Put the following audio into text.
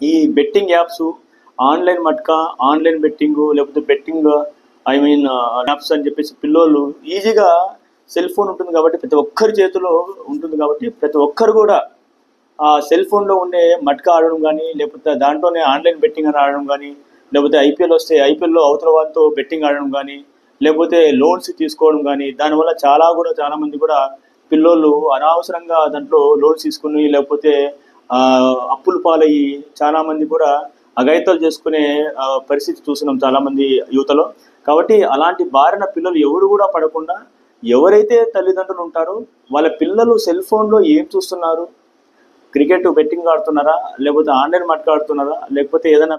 ఈ betting apps online matka online betting లేకపోతే betting I mean apps అని చెప్పేసి పిల్లోళ్ళు ఈజీగా సెల్ ఫోన్ ఉంటుంది కాబట్టి ప్రతి ఒక్కరి చేతిలో ఉంటుంది కాబట్టి ప్రతి ఒక్కరు కూడా ఆ సెల్ ఫోన్లో ఉండే మట్కా ఆడడం కానీ లేకపోతే దాంట్లోనే ఆన్లైన్ బెట్టింగ్ అని ఆడడం కానీ లేకపోతే ఐపీఎల్ వస్తే ఐపీఎల్లో అవతల వాళ్ళతో బెట్టింగ్ ఆడడం కానీ లేకపోతే లోన్స్ తీసుకోవడం కానీ దానివల్ల చాలా కూడా చాలా మంది కూడా పిల్లోళ్ళు అనవసరంగా దాంట్లో లోన్స్ తీసుకుని లేకపోతే అప్పులు పాలయ్యి చాలా మంది కూడా అఘాయితాలు చేసుకునే పరిస్థితి చూసినాం చాలా మంది యువతలో. కాబట్టి అలాంటి బారిన పిల్లలు ఎవరు కూడా పడకుండా ఎవరైతే తల్లిదండ్రులు ఉంటారో వాళ్ళ పిల్లలు సెల్ ఫోన్లో ఏం చూస్తున్నారు? క్రికెట్ బెట్టింగ్ ఆడుతున్నారా? లేకపోతే ఆన్లైన్ మట్కా ఆడుతున్నారా లేకపోతే ఏదైనా